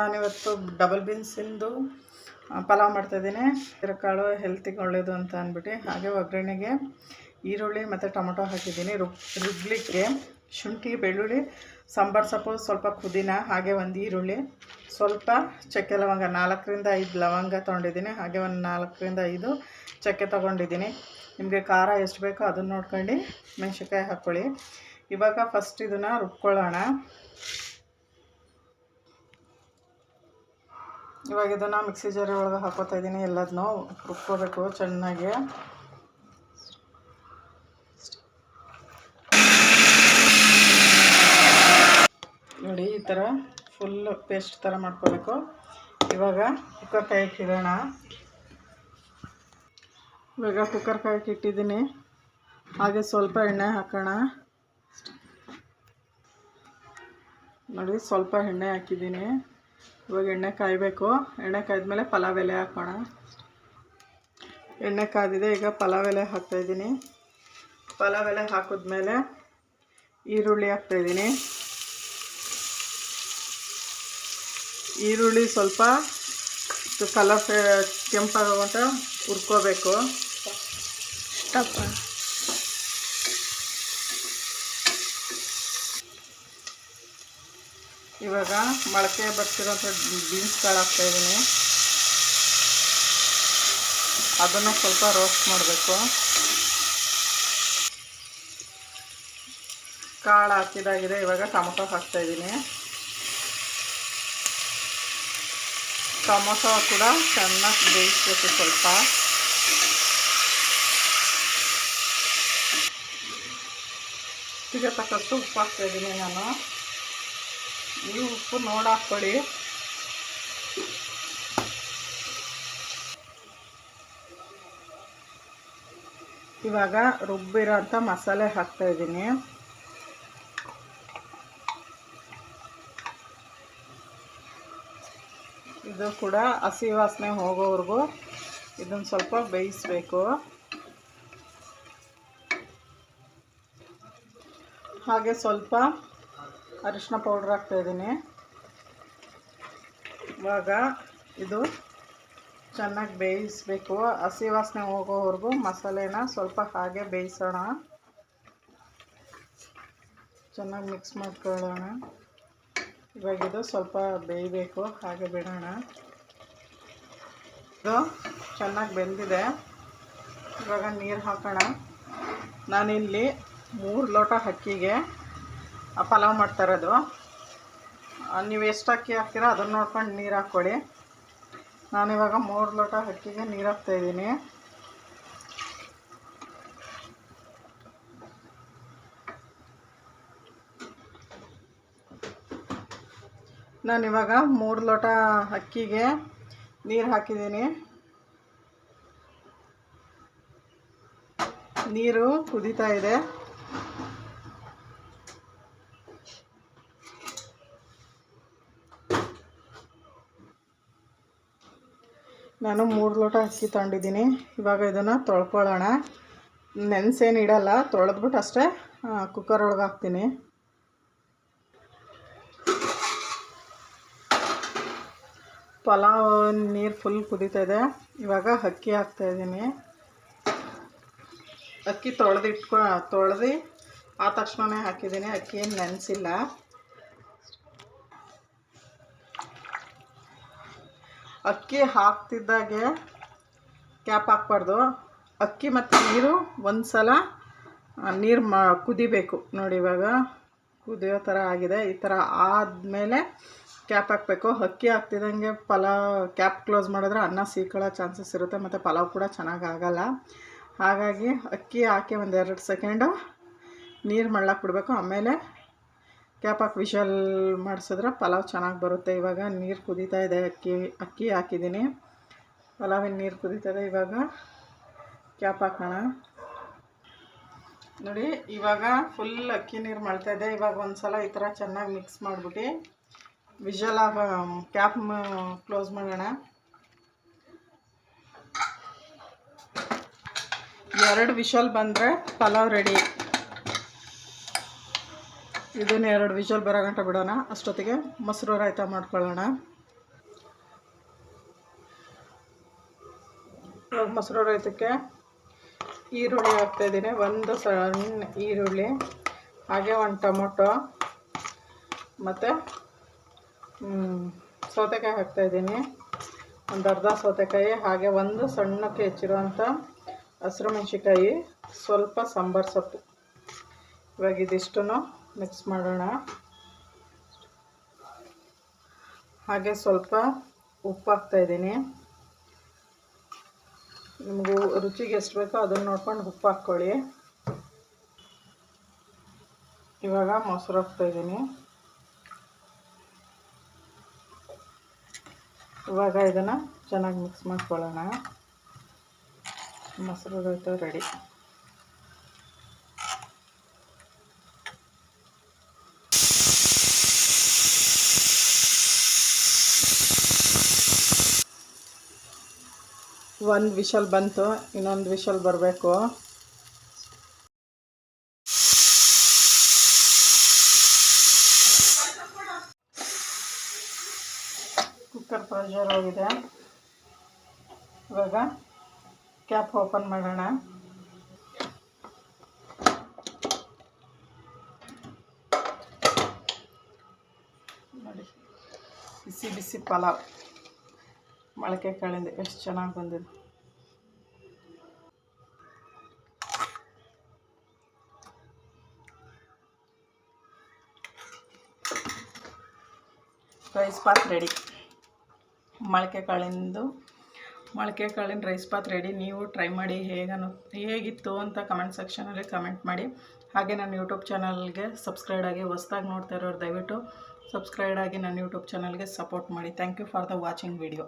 ನಾನಿವತ್ತು ಡಬಲ್ ಬೀನ್ಸಿಂದು ಪಲಾವ್ ಮಾಡ್ತಾಯಿದ್ದೀನಿ. ಕಾಳು ಹೆಲ್ತಿಗೆ ಒಳ್ಳೆಯದು ಅಂತ ಅಂದ್ಬಿಟ್ಟು, ಹಾಗೆ ಒಗ್ಗರಣೆಗೆ ಈರುಳ್ಳಿ ಮತ್ತು ಟೊಮೊಟೊ ಹಾಕಿದ್ದೀನಿ. ರುಬ್, ರುಬ್ಲಿಕ್ಕೆ ಶುಂಠಿ, ಬೆಳ್ಳುಳ್ಳಿ, ಸಾಂಬಾರು ಸೊಪ್ಪು, ಸ್ವಲ್ಪ ಪುದೀನ, ಹಾಗೆ ಒಂದು ಈರುಳ್ಳಿ, ಸ್ವಲ್ಪ ಚಕ್ಕೆ ಲವಂಗ, ನಾಲ್ಕರಿಂದ ಐದು ಲವಂಗ ತೊಗೊಂಡಿದ್ದೀನಿ. ಹಾಗೆ ಒಂದು ನಾಲ್ಕರಿಂದ ಐದು ಚಕ್ಕೆ ತೊಗೊಂಡಿದ್ದೀನಿ. ನಿಮಗೆ ಖಾರ ಎಷ್ಟು ಬೇಕೋ ಅದನ್ನು ನೋಡ್ಕೊಂಡು ಮೆಣಸಿನ್ಕಾಯಿ ಹಾಕ್ಕೊಳ್ಳಿ. ಇವಾಗ ಫಸ್ಟ್ ಇದನ್ನು ರುಬ್ಕೊಳ್ಳೋಣ. ಇವಾಗ ಇದನ್ನು ಮಿಕ್ಸಿ ಜಾರಿ ಒಳಗೆ ಹಾಕೋತಾ ಇದ್ದೀನಿ. ಎಲ್ಲದನ್ನೂ ರುಬ್ಕೋಬೇಕು ಚೆನ್ನಾಗಿ. ನೋಡಿ, ಈ ಥರ ಫುಲ್ ಪೇಸ್ಟ್ ಥರ ಮಾಡ್ಕೋಬೇಕು. ಇವಾಗ ಕುಕ್ಕರ್ ಕಾಯಕ್ಕೆ ಇವಾಗ ಕುಕ್ಕರ್ ಕಾಯಕ್ಕೆ ಇಟ್ಟಿದ್ದೀನಿ. ಹಾಗೆ ಸ್ವಲ್ಪ ಎಣ್ಣೆ ಹಾಕೋಣ. ನೋಡಿ, ಸ್ವಲ್ಪ ಎಣ್ಣೆ ಹಾಕಿದ್ದೀನಿ. ಇವಾಗ ಎಣ್ಣೆ ಕಾಯಬೇಕು. ಎಣ್ಣೆ ಕಾಯ್ದ್ಮೇಲೆ ಪಲಾವ್ ಎಲೆ ಹಾಕೋಣ. ಎಣ್ಣೆ ಕಾದಿದೆ ಈಗ ಪಲಾವ್ ಎಲೆ ಹಾಕ್ತಾಯಿದ್ದೀನಿ ಪಲಾವ್ ಎಲೆ ಹಾಕಿದ್ಮೇಲೆ ಈರುಳ್ಳಿ ಹಾಕ್ತಾಯಿದ್ದೀನಿ ಈರುಳ್ಳಿ ಸ್ವಲ್ಪ ಕಲರ್ ಕೆಂಪಾಗುವಂತ ಹುರ್ಕೋಬೇಕು. ಸ್ಟಪ್ ಇವಾಗ ಮೊಳಕೆ ಬರ್ತಿರೋಂಥ ಬೀನ್ಸ್ ಕಾಳು ಹಾಕ್ತಾಯಿದ್ದೀನಿ ಅದನ್ನು ಸ್ವಲ್ಪ ರೋಸ್ಟ್ ಮಾಡಬೇಕು. ಕಾಳು ಹಾಕಿದಾಗಿದೆ, ಇವಾಗ ಟೊಮೊಟೊ ಹಾಕ್ತಾಯಿದ್ದೀನಿ ಟೊಮೊಟೊ ಕೂಡ ಚೆನ್ನಾಗಿ ಬೇಯಿಸ್ಬೇಕು ಸ್ವಲ್ಪ. ಈಗ ತಕ್ಕಷ್ಟು ಉಪ್ಪು ಹಾಕ್ತಾಯಿದ್ದೀನಿ ನಾನು. ನೀವು ಉಪ್ಪು ನೋಡಿ ಹಾಕ್ಕೊಳ್ಳಿ. ಇವಾಗ ರುಬ್ಬಿರೋ ಅಂಥ ಮಸಾಲೆ ಹಾಕ್ತಾಯಿದ್ದೀನಿ ಇದು ಕೂಡ ಹಸಿ ವಾಸನೆ ಹೋಗೋವರೆಗೂ ಇದನ್ನು ಸ್ವಲ್ಪ ಬೇಯಿಸಬೇಕು. ಹಾಗೆ ಸ್ವಲ್ಪ ಅರಿಶಿನ ಪೌಡ್ರ್ ಹಾಕ್ತಾಯಿದ್ದೀನಿ ಇವಾಗ ಇದು ಚೆನ್ನಾಗಿ ಬೇಯಿಸಬೇಕು. ಹಸಿ ವಾಸನೆ ಹೋಗೋವರೆಗೂ ಮಸಾಲೆನ ಸ್ವಲ್ಪ ಹಾಗೆ ಬೇಯಿಸೋಣ. ಚೆನ್ನಾಗಿ ಮಿಕ್ಸ್ ಮಾಡ್ಕೊಳ್ಳೋಣ. ಇವಾಗ ಇದು ಸ್ವಲ್ಪ ಬೇಯಬೇಕು, ಹಾಗೆ ಬಿಡೋಣ. ಇದು ಚೆನ್ನಾಗಿ ಬೆಂದಿದೆ. ಇವಾಗ ನೀರು ಹಾಕೋಣ. ನಾನಿಲ್ಲಿ ಮೂರು ಲೋಟ ಅಕ್ಕಿಗೆ ಪಲಾವ್ ಮಾಡ್ತಾ ಇರೋದು. ನೀವು ಎಷ್ಟು ಅಕ್ಕಿ ಹಾಕ್ತೀರೋ ಅದನ್ನು ನೋಡ್ಕೊಂಡು ನೀರು ಹಾಕ್ಕೊಳ್ಳಿ. ನಾನಿವಾಗ ಮೂರು ಲೋಟ ಅಕ್ಕಿಗೆ ನೀರು ಹಾಕ್ತಾಯಿದ್ದೀನಿ ನಾನಿವಾಗ ಮೂರು ಲೋಟ ಅಕ್ಕಿಗೆ ನೀರು ಹಾಕಿದ್ದೀನಿ. ನೀರು ಕುದೀತಾ ಇದೆ. ನಾನು ಮೂರು ಲೋಟ ಅಕ್ಕಿ ತೊಗೊಂಡಿದ್ದೀನಿ. ಇವಾಗ ಇದನ್ನು ತೊಳ್ಕೊಳ್ಳೋಣ. ನೆನೆಸೇನು ಇಡಲ್ಲ, ತೊಳೆದ್ಬಿಟ್ಟು ಅಷ್ಟೇ ಕುಕ್ಕರ್ ಒಳಗೆ ಹಾಕ್ತೀನಿ. ಪಲಾವ್ ನೀರು ಫುಲ್ ಕುದೀತಾ ಇದೆ. ಇವಾಗ ಅಕ್ಕಿ ಹಾಕ್ತಾಯಿದ್ದೀನಿ ಅಕ್ಕಿ ತೊಳೆದಿಟ್ಕೊ, ತೊಳೆದು ಆ ತಕ್ಷಣವೇ ಹಾಕಿದ್ದೀನಿ. ಅಕ್ಕಿ ಏನು ನೆನೆಸಿಲ್ಲ. ಅಕ್ಕಿ ಹಾಕ್ತಿದ್ದಾಗೆ ಕ್ಯಾಪ್ ಹಾಕ್ಬಾರ್ದು. ಅಕ್ಕಿ ಮತ್ತು ನೀರು ಒಂದು ಸಲ ನೀರು ಮಾ, ಕುದಿಬೇಕು. ನೋಡಿ ಇವಾಗ ಕುದಿಯೋ ಥರ ಆಗಿದೆ. ಈ ಥರ ಆದಮೇಲೆ ಕ್ಯಾಪ್ ಹಾಕಬೇಕು. ಅಕ್ಕಿ ಹಾಕ್ತಿದ್ದಂಗೆ ಪಲಾವ್, ಕ್ಯಾಪ್ ಕ್ಲೋಸ್ ಮಾಡಿದ್ರೆ ಅನ್ನ ಸೀಕೊಳ್ಳೋ ಚಾನ್ಸಸ್ ಇರುತ್ತೆ. ಮತ್ತು ಪಲಾವ್ ಕೂಡ ಚೆನ್ನಾಗಿ ಆಗಲ್ಲ. ಹಾಗಾಗಿ ಅಕ್ಕಿ ಹಾಕಿ ಒಂದೆರಡು ಸೆಕೆಂಡು ನೀರು ಮಳ್ಳಕ್ಕೆ ಬಿಡಬೇಕು. ಆಮೇಲೆ ಕ್ಯಾಪ್ ಹಾಕಿ ವಿಶಲ್ ಮಾಡಿಸಿದ್ರೆ ಪಲಾವ್ ಚೆನ್ನಾಗಿ ಬರುತ್ತೆ. ಇವಾಗ ನೀರು ಕುದೀತಾ ಇದೆ. ಅಕ್ಕಿ ಅಕ್ಕಿ ಹಾಕಿದ್ದೀನಿ. ಪಲಾವಿನ ನೀರು ಕುದೀತಾ ಇದೆ ಇವಾಗ. ಕ್ಯಾಪ್ ಹಾಕೋಣ ನೋಡಿ, ಇವಾಗ ಫುಲ್ ಅಕ್ಕಿ ನೀರು ಮಾಡ್ತಾ ಇದೆ. ಇವಾಗ ಒಂದು ಸಲ ಈ ಥರ ಚೆನ್ನಾಗಿ ಮಿಕ್ಸ್ ಮಾಡಿಬಿಟ್ಟು ವಿಶಲ್ ಆಗ ಕ್ಯಾಪ್ ಕ್ಲೋಸ್ ಮಾಡೋಣ. ಎರಡು ವಿಶಲ್ ಬಂದರೆ ಪಲಾವ್ ರೆಡಿ ಇದನ್ನು ಎರಡು ವಿಷಲ್ ಬರೋಗಂಟ ಬಿಡೋಣ. ಅಷ್ಟೊತ್ತಿಗೆ ಮೊಸರು ರಾಯ್ತ ಮಾಡ್ಕೊಳ್ಳೋಣ. ಮೊಸರು ರೈತಕ್ಕೆ ಈರುಳ್ಳಿ ಹಾಕ್ತಾ ಇದ್ದೀನಿ. ಒಂದು ಸಣ್ಣ ಈರುಳ್ಳಿ, ಹಾಗೆ ಒಂದು ಟೊಮೊಟೊ, ಮತ್ತು ಸೌತೆಕಾಯಿ ಹಾಕ್ತಾಯಿದ್ದೀನಿ ಒಂದು ಅರ್ಧ ಸೌತೆಕಾಯಿ, ಹಾಗೆ ಒಂದು ಸಣ್ಣಕ್ಕೆ ಹೆಚ್ಚಿರುವಂಥ ಹಸಿರು ಮೆಣಸಿಕಾಯಿ ಸ್ವಲ್ಪ ಸಾಂಬಾರು ಸೊಪ್ಪು. ಇವಾಗ ಇದಿಷ್ಟು ಮಿಕ್ಸ್ ಮಾಡೋಣ. ಹಾಗೆ ಸ್ವಲ್ಪ ಉಪ್ಪು ಹಾಕ್ತಾಯಿದ್ದೀನಿ ನಿಮಗೂ ರುಚಿಗೆ ಎಷ್ಟು ಬೇಕೋ ಅದನ್ನು ನೋಡ್ಕೊಂಡು ಉಪ್ಪು ಹಾಕ್ಕೊಳ್ಳಿ ಇವಾಗ ಮೊಸರು ಹಾಕ್ತಾಯಿದ್ದೀನಿ ಇವಾಗ ಇದನ್ನು ಚೆನ್ನಾಗಿ ಮಿಕ್ಸ್ ಮಾಡ್ಕೊಳ್ಳೋಣ. ಮೊಸರು ರೈತ ರೆಡಿ. ಒಂದು ವಿಷಲ್ ಬಂತು, ಇನ್ನೊಂದು ವಿಷಲ್ ಬರಬೇಕು. ಕುಕ್ಕರ್ ಪ್ರೆಷರ್ ಹೋಗಿದೆ ಇವಾಗ ಕ್ಯಾಪ್ ಓಪನ್ ಮಾಡೋಣ. ನೋಡಿ, ಬಿಸಿ ಬಿಸಿ ಪಲಾವ್. ಮೊಳಕೆ ಕಾಳಿಂದ ಎಷ್ಟು ಚೆನ್ನಾಗಿ ಬಂದಿದೆ. ರೈಸ್ ಪಾತ್ ರೆಡಿ ಮೊಳಕೆ ಕಾಳಿಂದು, ಮೊಳಕೆ ಕಾಳಿನ ರೈಸ್ ಪಾತ್ ರೆಡಿ ನೀವು ಟ್ರೈ ಮಾಡಿ ಹೇಗನ್ನು ಹೇಗಿತ್ತು ಅಂತ ಕಮೆಂಟ್ ಸೆಕ್ಷನಲ್ಲಿ ಕಮೆಂಟ್ ಮಾಡಿ. ಹಾಗೆ ನನ್ನ ಯೂಟ್ಯೂಬ್ ಚಾನಲ್ಗೆ ಸಬ್ಸ್ಕ್ರೈಬ್ ಆಗಿ ಹೊಸ್ದಾಗಿ ನೋಡ್ತಾ ಇರೋರು ದಯವಿಟ್ಟು ಸಬ್ಸ್ಕ್ರೈಬ್ ಆಗಿ ನನ್ನ ಯೂಟ್ಯೂಬ್ ಚಾನಲ್ಗೆ ಸಪೋರ್ಟ್ ಮಾಡಿ. Thank you for the watching video